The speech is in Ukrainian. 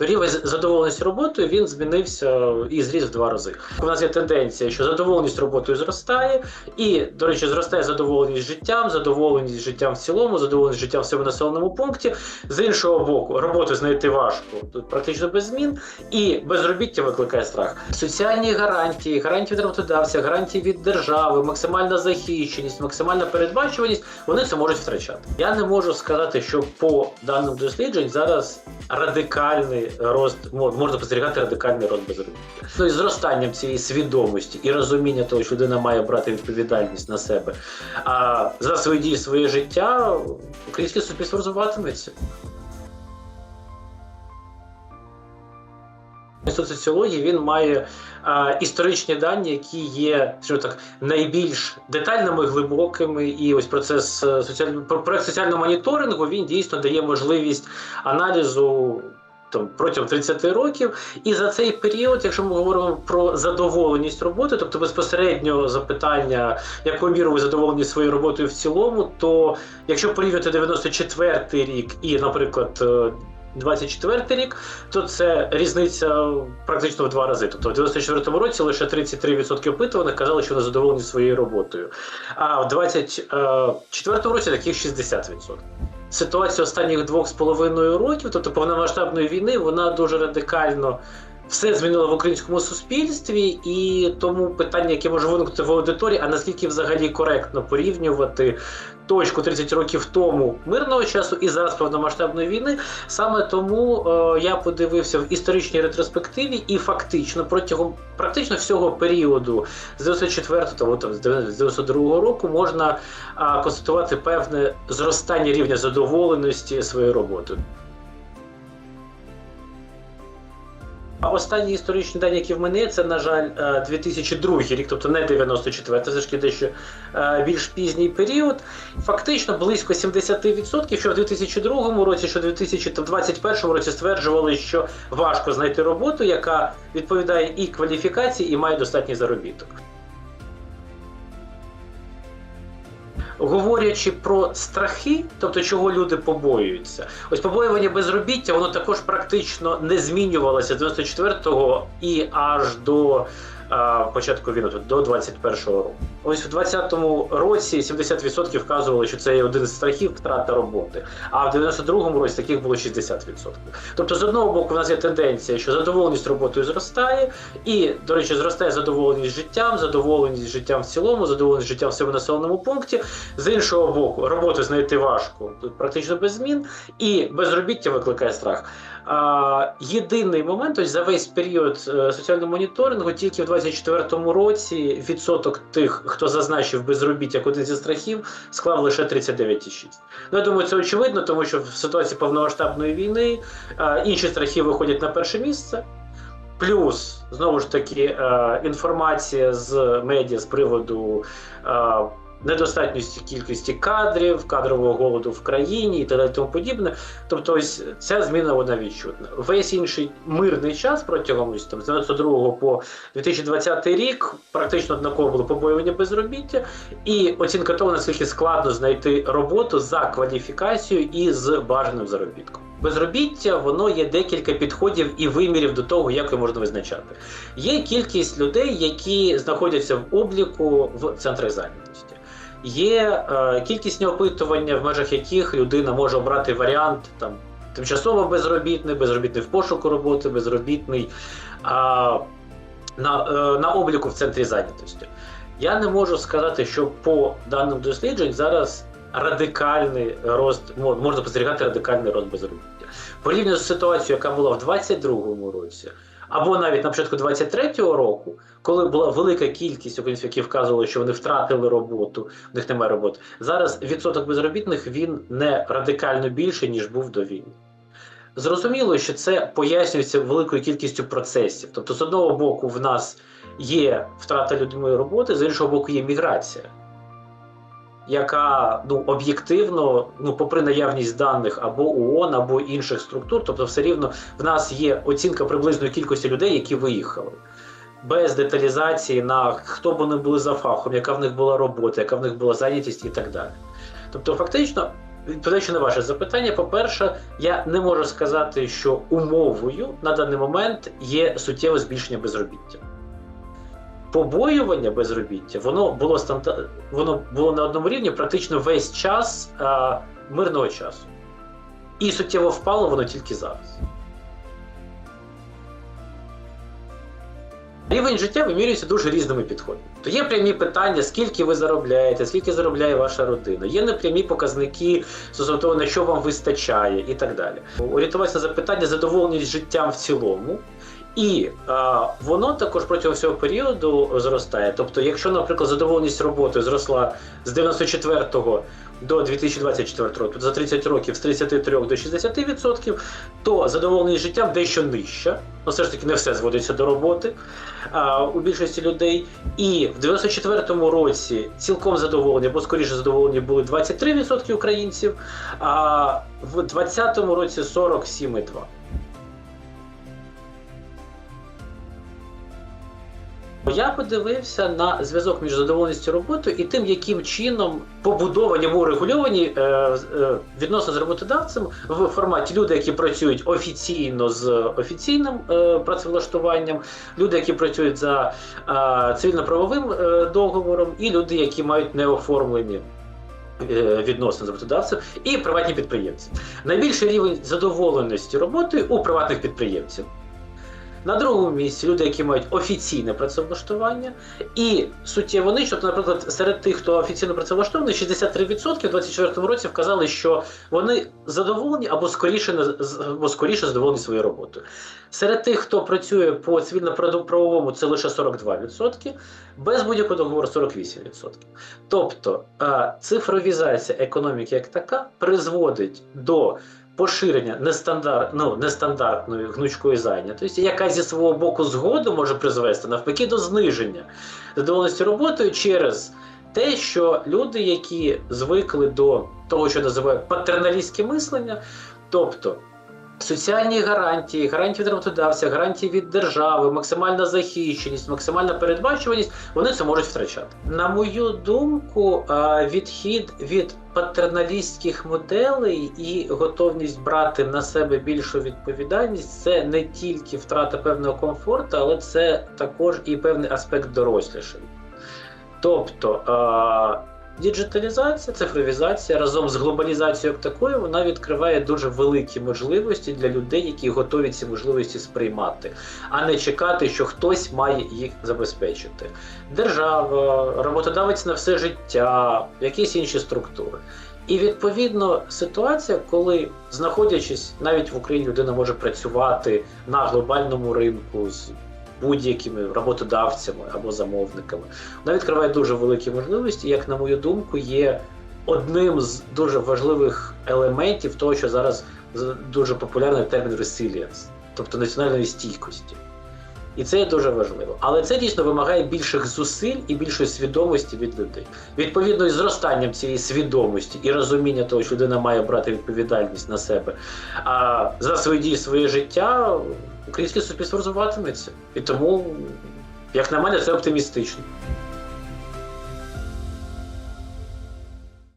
Рівень задоволеності роботою він змінився і зріс в два рази. У нас є тенденція, що задоволеність роботою зростає, і, до речі, зростає задоволеність життям, задоволеність життям в цілому, задоволеність життям в цьому населеному пункті. З іншого боку, роботу знайти важко, тут практично без змін, і безробіття викликає страх. Соціальні гарантії, гарантії від роботодавця, гарантії від держави, максимальна захищеність, максимальна передбачуваність, вони це можуть втрачати. Я не можу сказати, що по даним досліджень зараз радикальний рост можна спостерігати радикальний рост безробіття. Ну і зростанням цієї свідомості і розуміння того, що людина має брати відповідальність на себе. А за свої дії, своє життя українське суспільство розвиватиметься. Соціології він має а, історичні дані, які є що так найбільш детальними, глибокими. І ось процес е, соціального проект соціального моніторингу він дійсно дає можливість аналізу. Там протягом 30 років, і за цей період, якщо ми говоримо про задоволеність роботи, тобто безпосередньо запитання, якою мірою ви задоволені своєю роботою в цілому, то якщо порівняти 94 рік і, наприклад, е, 24 рік, то це різниця практично в два рази. Тобто в 94 році лише 33% опитуваних казали, що вони задоволені своєю роботою. А в 24 році таких 60%. Ситуація останніх двох з половиною років, тобто повномасштабної війни, вона дуже радикально все змінила в українському суспільстві, і тому питання, яке може виникнути в аудиторії, а наскільки взагалі коректно порівнювати точку 30 років тому мирного часу і зараз повномасштабної війни. Саме тому е, я подивився в історичній ретроспективі, і фактично протягом практично всього періоду з 94 го там з 92 року можна а, констатувати певне зростання рівня задоволеності своєю роботою. А останні історичні дані, які в мене, це, на жаль, е, 2002 рік, тобто не 94, це ж дещо е, більш пізній період. Фактично близько 70%, що в 2002 році, що в 2021 році стверджували, що важко знайти роботу, яка відповідає і кваліфікації, і має достатній заробіток. Говорячи про страхи, тобто чого люди побоюються, ось побоювання безробіття, воно також практично не змінювалося з 94-го і аж до початку війни, тобто до 21-го року. Ось в 20-му році 70% вказували, що це є один з страхів втрата роботи. А в 92-му році таких було 60%. Тобто, з одного боку, в нас є тенденція, що задоволеність роботою зростає, і, до речі, зростає задоволеність життям, задоволеність життям в цілому, задоволеність життям в цьому населеному пункті. З іншого боку, роботу знайти важко, практично без змін, і безробіття викликає страх. Єдиний момент, ось за весь період е, соціального моніторингу, тільки в 24-му році відсоток тих, хто зазначив безробіття один зі страхів, склав лише 39,6. Ну, я думаю, це очевидно, тому що в ситуації повномасштабної війни е, інші страхи виходять на перше місце. Плюс знову ж таки е, інформація з медіа з приводу е, кількості кадрів, кадрового голоду в країні і так тому подібне. Тобто, ось ця зміна вона відчутна. Весь інший мирний час протягом ось, там, з 92 по 2020 рік практично однаково було побоювання безробіття і оцінка того, наскільки складно знайти роботу за кваліфікацією і з бажаним заробітком. Безробіття воно є декілька підходів і вимірів до того, як його можна визначати. Є кількість людей, які знаходяться в обліку в центрах зайнятості. Є е, кількісні опитування, в межах яких людина може обрати варіант там тимчасово безробітний, безробітний в пошуку роботи, безробітний а, на, е, на обліку в центрі зайнятості. Я не можу сказати, що по даним досліджень зараз радикальний рост мо- можна спостерігати радикальний рост безробіття. Порівняно з ситуацією, яка була в 2022 році, або навіть на початку 23-го року, коли була велика кількість українців, які вказували, що вони втратили роботу, в них немає роботи. Зараз відсоток безробітних він не радикально більший, ніж був до війни. Зрозуміло, що це пояснюється великою кількістю процесів. Тобто, з одного боку, в нас є втрата людьми роботи, з іншого боку, є міграція, яка ну, об'єктивно, ну, попри наявність даних або ООН, або інших структур, тобто, все рівно в нас є оцінка приблизної кількості людей, які виїхали. Без деталізації на хто вони були за фахом, яка в них була робота, яка в них була зайнятість і так далі. Тобто, фактично, відповідаючи на ваше запитання, по-перше, я не можу сказати, що умовою на даний момент є суттєве збільшення безробіття. Побоювання безробіття воно було станта... воно було на одному рівні практично весь час а, мирного часу. І суттєво впало воно тільки зараз. Рівень життя вимірюється дуже різними підходами. То є прямі питання, скільки ви заробляєте, скільки заробляє ваша родина. Є непрямі показники стосовно того, на що вам вистачає, і так далі. Орієнтуватися на запитання задоволеність життям в цілому. І а, воно також протягом всього періоду зростає. Тобто, якщо, наприклад, задоволеність роботою зросла з 94-го до 2024 року, тобто за 30 років з 33 до 60%, то задоволеність життям дещо нижча. Ну, все ж таки, не все зводиться до роботи а, у більшості людей. І в 94-му році цілком задоволені, бо скоріше задоволені були 23% українців, а в 20-му році 47,2%. Я подивився на зв'язок між задоволеністю роботою і тим, яким чином побудовані або регульовані е, е, відносно з роботодавцем в форматі люди, які працюють офіційно з офіційним е, працевлаштуванням, люди, які працюють за цивільно-правовим договором, і люди, які мають неоформлені. Відносини з роботодавцем і приватні підприємці. Найбільший рівень задоволеності роботою у приватних підприємців. На другому місці люди, які мають офіційне працевлаштування, і суттєво нижче, тобто, наприклад, серед тих, хто офіційно працевлаштований, 63% у 2024 році вказали, що вони задоволені або скоріше або скоріше задоволені своєю роботою. Серед тих, хто працює по цивільно-правовому, це лише 42%, без будь-якого договору 48%. Тобто е, цифровізація економіки як така призводить до поширення нестандарт, ну, нестандартної гнучкої зайнятості, яка зі свого боку згоду може призвести навпаки до зниження задоволеності роботою через те, що люди, які звикли до того, що називають патерналістське мислення, тобто соціальні гарантії, гарантії від роботодавця, гарантії від держави, максимальна захищеність, максимальна передбачуваність, вони це можуть втрачати. На мою думку, відхід від патерналістських моделей і готовність брати на себе більшу відповідальність це не тільки втрата певного комфорту, але це також і певний аспект дорослішання. Тобто а, діджиталізація, цифровізація разом з глобалізацією як такою, вона відкриває дуже великі можливості для людей, які готові ці можливості сприймати, а не чекати, що хтось має їх забезпечити. Держава, роботодавець на все життя, якісь інші структури. І відповідно ситуація, коли знаходячись навіть в Україні, людина може працювати на глобальному ринку з будь-якими роботодавцями або замовниками, вона відкриває дуже великі можливості, як на мою думку, є одним з дуже важливих елементів того, що зараз дуже популярний термін resilience, тобто національної стійкості. І це є дуже важливо. Але це дійсно вимагає більших зусиль і більшої свідомості від людей. Відповідно, із зростанням цієї свідомості і розуміння того, що людина має брати відповідальність на себе а за свої дії, своє життя, українське суспільство розвиватиметься. І тому, як на мене, це оптимістично.